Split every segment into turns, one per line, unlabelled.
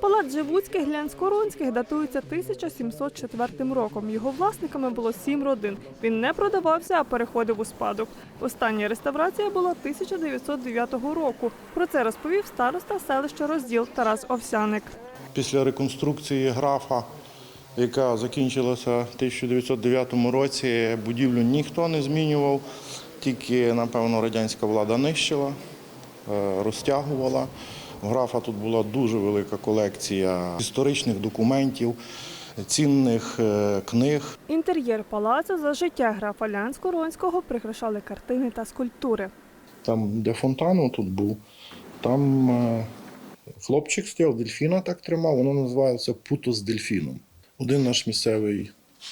Палац Живуцьких Глянсько-Ронських датується 1704 роком. Його власниками було сім родин. Він не продавався, а переходив у спадок. Остання реставрація була 1909 року. Про це розповів староста селища Розділ Тарас Овсяник.
Після реконструкції графа, яка закінчилася в 1909 році, будівлю ніхто не змінював, тільки, напевно, радянська влада нищила, е, розтягувала. У графа тут була дуже велика колекція історичних документів, цінних е, книг.
Інтер'єр палацу за життя графа Лянсько-Ронського прикрашали картини та скульптури.
Там, де фонтан тут був, там е, хлопчик стояв, дельфіна так тримав, воно називається путо з дельфіном. Один наш місцевий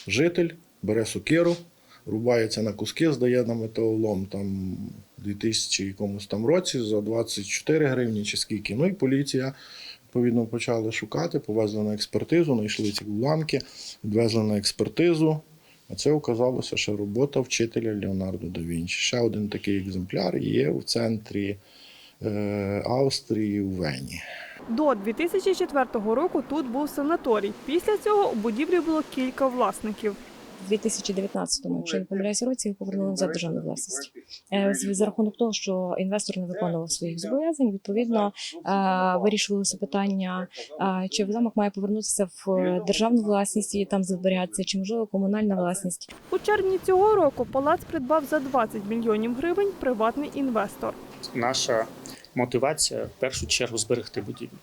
житель бере сокиру, рубається на куски, здає на металолом там у 2000 якомусь там році за 24 гривні чи скільки. Ну і поліція відповідно почали шукати, повезли на експертизу, знайшли ці уламки, відвезли на експертизу. А це оказалося, що робота вчителя Леонардо да Вінчі. Ще один такий екземпляр є в центрі е, Австрії у Вені.
До 2004 року тут був санаторій. Після цього у будівлі було кілька власників.
У 2019-му, якщо я не помиляюся, році його повернули назад державну власність. Е, з- За рахунок того, що інвестор не виконував своїх зобов'язань, відповідно е, вирішувалося питання, е, чи замок має повернутися в державну власність і там зберігатися, чи можливо комунальна власність.
У червні цього року палац придбав за 20 мільйонів гривень приватний інвестор.
наша мотивація в першу чергу зберегти будівлю.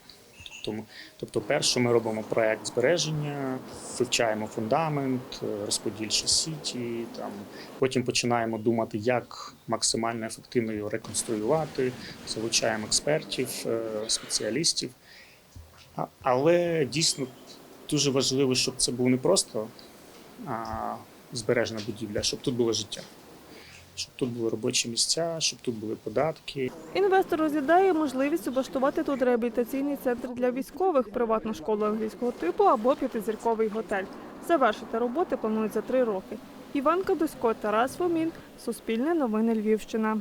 Тобто, тобто, перше ми робимо проект збереження, вивчаємо фундамент, е, розподільчі сіті. Там потім починаємо думати, як максимально ефективно його реконструювати. Залучаємо експертів, е, спеціалістів. Але дійсно дуже важливо, щоб це був не просто а, збережена будівля, а щоб тут було життя. Щоб тут були робочі місця, щоб тут були податки,
Інвестор розглядає можливість облаштувати тут реабілітаційний центр для військових, приватну школу англійського типу або п'ятизірковий готель. Завершити роботи планують за три роки. Іван Кадусько, Тарас Фомін, Суспільне новини Львівщина.